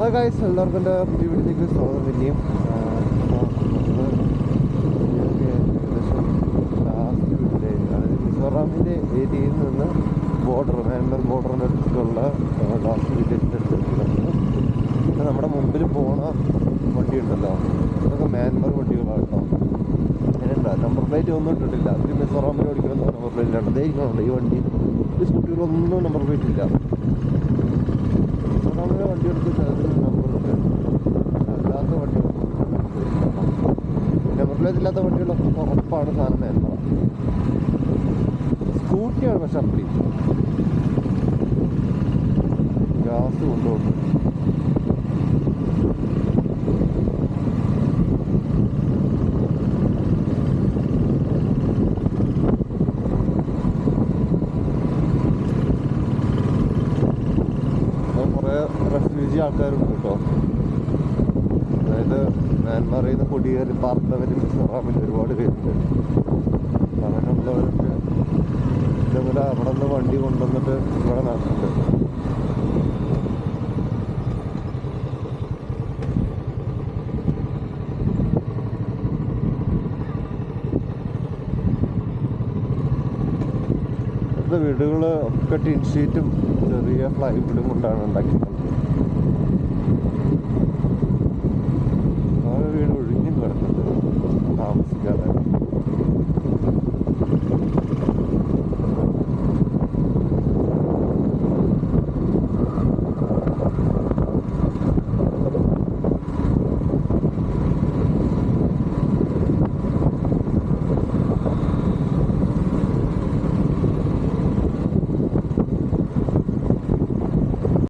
Hi guys എല്ലാവർക്കും എന്റെ പുതിയ വീട്ടിലേക്ക് സ്വാഗതം. പിന്നെയും ലാസ്റ്റ് വീട്ടിലെ അതായത് മിസോറാമിന്റെ ഏരിയയിൽ നിന്ന് ബോർഡർ മ്യാൻമർ ബോർഡറിന്റെ അടുത്തുള്ള ലാസ്റ്റ് വില്ലേജിന്റെ അടുത്ത് പിന്നെ നമ്മുടെ മുമ്പിൽ പോണ വണ്ടിയുണ്ടല്ലോ. അതൊക്കെ മ്യാൻമർ വണ്ടികളാണ് കേട്ടോ അതിനുണ്ടോ നമ്പർ പ്ലേറ്റ് ഒന്നും ഇട്ടിട്ടില്ല. അതിൽ മിസോറാമിൽ ഓടിക്കുന്ന നമ്പർ പ്ലേറ്റ് ഉണ്ട് അതേ ഇരിക്കണുണ്ട് ഈ വണ്ടി. ഈ സ്കൂട്ടികളൊന്നും നമ്പർ പ്ലേറ്റ് ഇല്ല. മിസോറാമിലെ വണ്ടി നമ്പർ പ്ലേറ്റ് ഇല്ലാത്ത വണ്ടികളൊക്കെ ഉറപ്പാണ് സാധനം മ്യാൻമറ സ്കൂട്ടിയാണ് പക്ഷെ അപ്പി. ഗ്യാസ് കൊണ്ടുപോകുന്നു. കുറേ റെഫ്യൂജി ആൾക്കാരുണ്ട് കേട്ടോ. മ്യാൻമാറിൽ നിന്ന് കുടിയേറി പാർത്തവർ മിസോറാമിൽ ഒരുപാട് പേരുണ്ട്. അങ്ങനെയുള്ളവരൊക്കെ ഇതേപോലെ അവിടെ നിന്ന് വണ്ടി കൊണ്ടുവന്നിട്ട് ഇവിടെ നടക്കുന്നുണ്ട്. വീടുകൾ ഒക്കെ ടിൻ ഷീറ്റും ചെറിയ ഫ്ലൈവുഡും കൊണ്ടാണ് ഉണ്ടാക്കിയിട്ടുള്ളത്.